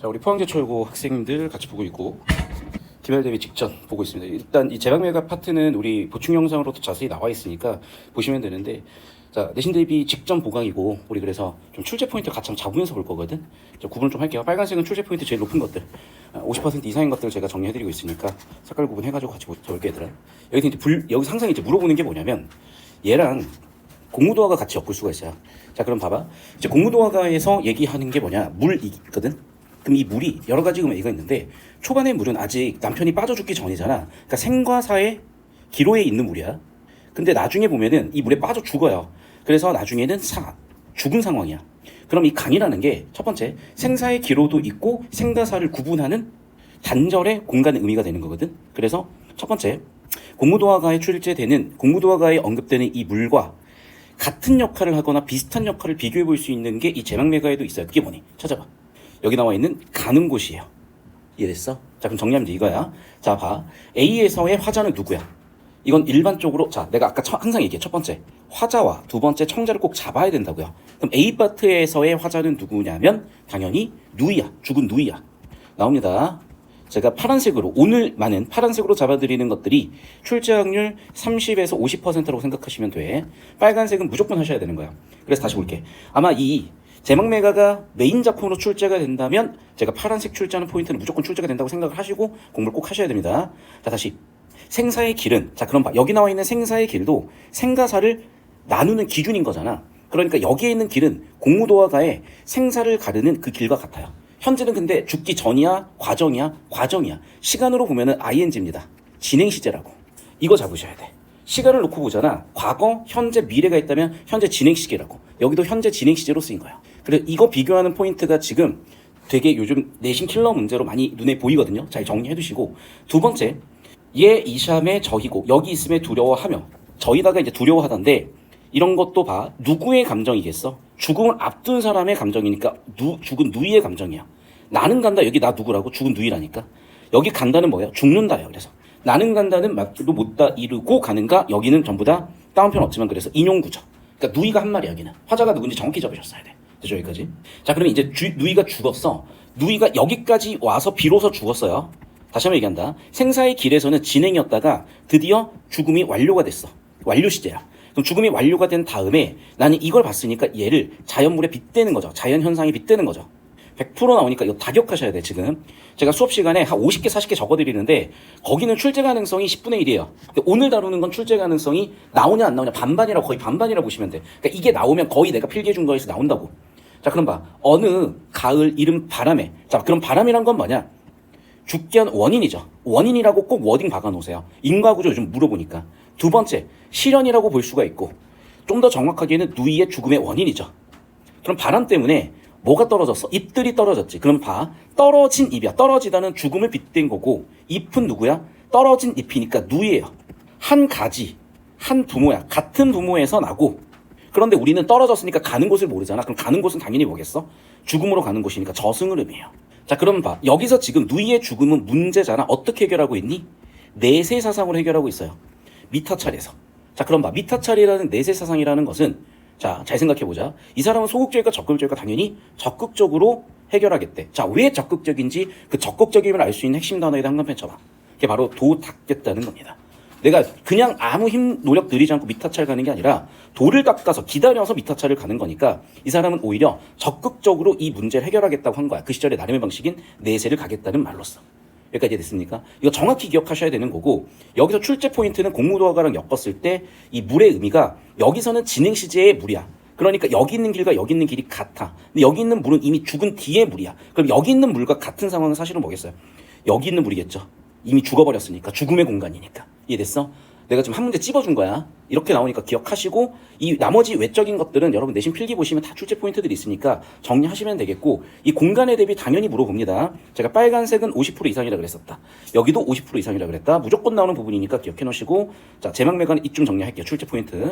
자 우리 포항제철고 학생들 같이 보고 있고 기말 대비 직전 보고 있습니다. 일단 이 제방매가 파트는 우리 보충 영상으로 도 자세히 나와 있으니까 보시면 되는데 자 내신 대비 직전 보강이고 우리 그래서 좀 출제 포인트 같이 잡으면서 볼 거거든. 자, 구분을 좀 할게요. 빨간색은 출제 포인트 제일 높은 것들, 아, 50% 이상인 것들 제가 정리해드리고 있으니까 색깔 구분해가지고 같이 볼게 얘들아. 여기 이제 불 여기서 항상 이제 물어보는 게 뭐냐면 얘랑 공무도화가 같이 엮을 수가 있어요. 자, 그럼 봐봐. 이제 공무도화가에서 얘기하는 게 뭐냐? 물이거든. 그럼 이 물이 여러 가지 의미가 있는데 초반에 물은 아직 남편이 빠져 죽기 전이잖아. 그러니까 생과 사의 기로에 있는 물이야. 근데 나중에 보면은 이 물에 빠져 죽어요. 그래서 나중에는 사 죽은 상황이야. 그럼 이 강이라는 게 첫 번째 생사의 기로도 있고 생과 사를 구분하는 단절의 공간의 의미가 되는 거거든. 그래서 첫 번째 공무도화가에 출제되는 공무도화가에 언급되는 이 물과 같은 역할을 하거나 비슷한 역할을 비교해 볼 수 있는 게 이 제막매가에도 있어요. 그게 뭐니? 찾아봐. 여기 나와 있는 가는 곳이에요. 이해됐어? 자, 그럼 정리하면 이거야. 자, 봐. A에서의 화자는 누구야? 이건 일반적으로, 자, 내가 아까 처- 항상 얘기해. 첫 번째, 화자와 두 번째 청자를 꼭 잡아야 된다고요. 그럼 A 파트에서의 화자는 누구냐면, 당연히 누이야. 죽은 누이야. 나옵니다. 제가 파란색으로 오늘만은 파란색으로 잡아드리는 것들이 출제 확률 30에서 50%라고 생각하시면 돼. 빨간색은 무조건 하셔야 되는 거야. 그래서 다시 볼게. 아마 이 제막메가가 메인 작품으로 출제가 된다면 제가 파란색 출제하는 포인트는 무조건 출제가 된다고 생각을 하시고 공부를 꼭 하셔야 됩니다. 자 다시 생사의 길은 자 그럼 봐 여기 나와 있는 생사의 길도 생가사를 나누는 기준인 거잖아. 그러니까 여기에 있는 길은 공무도화가의 생사를 가르는 그 길과 같아요. 현재는 근데 죽기 전이야, 과정이야, 과정이야. 시간으로 보면은 ing입니다. 진행 시제라고. 이거 잡으셔야 돼. 시간을 놓고 보잖아. 과거, 현재, 미래가 있다면 현재 진행 시제라고. 여기도 현재 진행 시제로 쓰인 거야. 그래서 이거 비교하는 포인트가 지금 되게 요즘 내신 킬러 문제로 많이 눈에 보이거든요. 잘 정리해 두시고. 두 번째, 얘 이샴의 저희고 여기 있음에 두려워하며 저희다가 이제 두려워하던데 이런 것도 봐. 누구의 감정이겠어? 죽음을 앞둔 사람의 감정이니까 누, 죽은 누이의 감정이야. 나는 간다 여기 나 누구라고? 죽은 누이라니까. 여기 간다는 뭐야 죽는다요 그래서. 나는 간다는 말로 못다 이루고 가는가? 여기는 전부 다 다운편 없지만 그래서 인용구죠 그러니까 누이가 한 말이야 여기는 화자가 누군지 정확히 적으셨어야 돼 되죠 여기까지 자 그러면 이제 주- 누이가 죽었어 누이가 여기까지 와서 비로소 죽었어요 다시 한번 얘기한다. 생사의 길에서는 진행이었다가 드디어 죽음이 완료가 됐어. 완료 시제야. 그럼 죽음이 완료가 된 다음에 나는 이걸 봤으니까 얘를 자연물에 빗대는 거죠. 자연 현상에 빗대는 거죠. 100% 나오니까 이거 다 기억하셔야 돼, 지금. 제가 수업 시간에 한 50개, 40개 적어드리는데, 거기는 출제 가능성이 10분의 1이에요. 근데 오늘 다루는 건 출제 가능성이 나오냐, 안 나오냐, 반반이라고 거의 반반이라고 보시면 돼. 그러니까 이게 나오면 거의 내가 필기해준 거에서 나온다고. 자, 그럼 봐. 어느 가을 이름 바람에. 자, 그럼 바람이란 건 뭐냐? 죽게 한 원인이죠. 원인이라고 꼭 워딩 박아놓으세요. 인과구조 요즘 물어보니까. 두 번째, 실현이라고 볼 수가 있고, 좀 더 정확하게는 누이의 죽음의 원인이죠. 그럼 바람 때문에 뭐가 떨어졌어? 잎들이 떨어졌지. 그럼 봐. 떨어진 잎이야. 떨어지다는 죽음을 빗댄 거고, 잎은 누구야? 떨어진 잎이니까 누이예요. 한 가지, 한 부모야. 같은 부모에서 나고, 그런데 우리는 떨어졌으니까 가는 곳을 모르잖아. 그럼 가는 곳은 당연히 뭐겠어? 죽음으로 가는 곳이니까 저승을 의미해요. 자, 그럼 봐. 여기서 지금 누이의 죽음은 문제잖아. 어떻게 해결하고 있니? 내세 사상으로 해결하고 있어요. 미타찰에서. 자, 그럼 봐. 미타찰이라는 내세 사상이라는 것은 자, 잘 생각해 보자. 이 사람은 소극적일까 적극적일까 당연히 적극적으로 해결하겠대. 자, 왜 적극적인지 그 적극적임을 알 수 있는 핵심 단어에다 한간편 쳐봐. 그게 바로 도닦겠다는 겁니다. 내가 그냥 아무 힘 노력 들이지 않고 미타찰 가는 게 아니라 돌을 닦아서 기다려서 미타찰을 가는 거니까 이 사람은 오히려 적극적으로 이 문제를 해결하겠다고 한 거야. 그 시절의 나름의 방식인 내세를 가겠다는 말로써. 여기까지 됐습니까? 이거 정확히 기억하셔야 되는 거고 여기서 출제 포인트는 공무도화가랑 엮었을 때 이 물의 의미가 여기서는 진행 시제의 물이야. 그러니까 여기 있는 길과 여기 있는 길이 같아. 근데 여기 있는 물은 이미 죽은 뒤의 물이야. 그럼 여기 있는 물과 같은 상황은 사실은 뭐겠어요? 여기 있는 물이겠죠. 이미 죽어버렸으니까 죽음의 공간이니까 이해됐어? 내가 지금 한 문제 찝어준 거야. 이렇게 나오니까 기억하시고 이 나머지 외적인 것들은 여러분 내신 필기 보시면 다 출제 포인트들이 있으니까 정리하시면 되겠고 이 공간에 대비 당연히 물어봅니다. 제가 빨간색은 50% 이상이라 그랬었다. 여기도 50% 이상이라 그랬다. 무조건 나오는 부분이니까 기억해 놓으시고 자 제막매간 이쯤 정리할게요. 출제 포인트.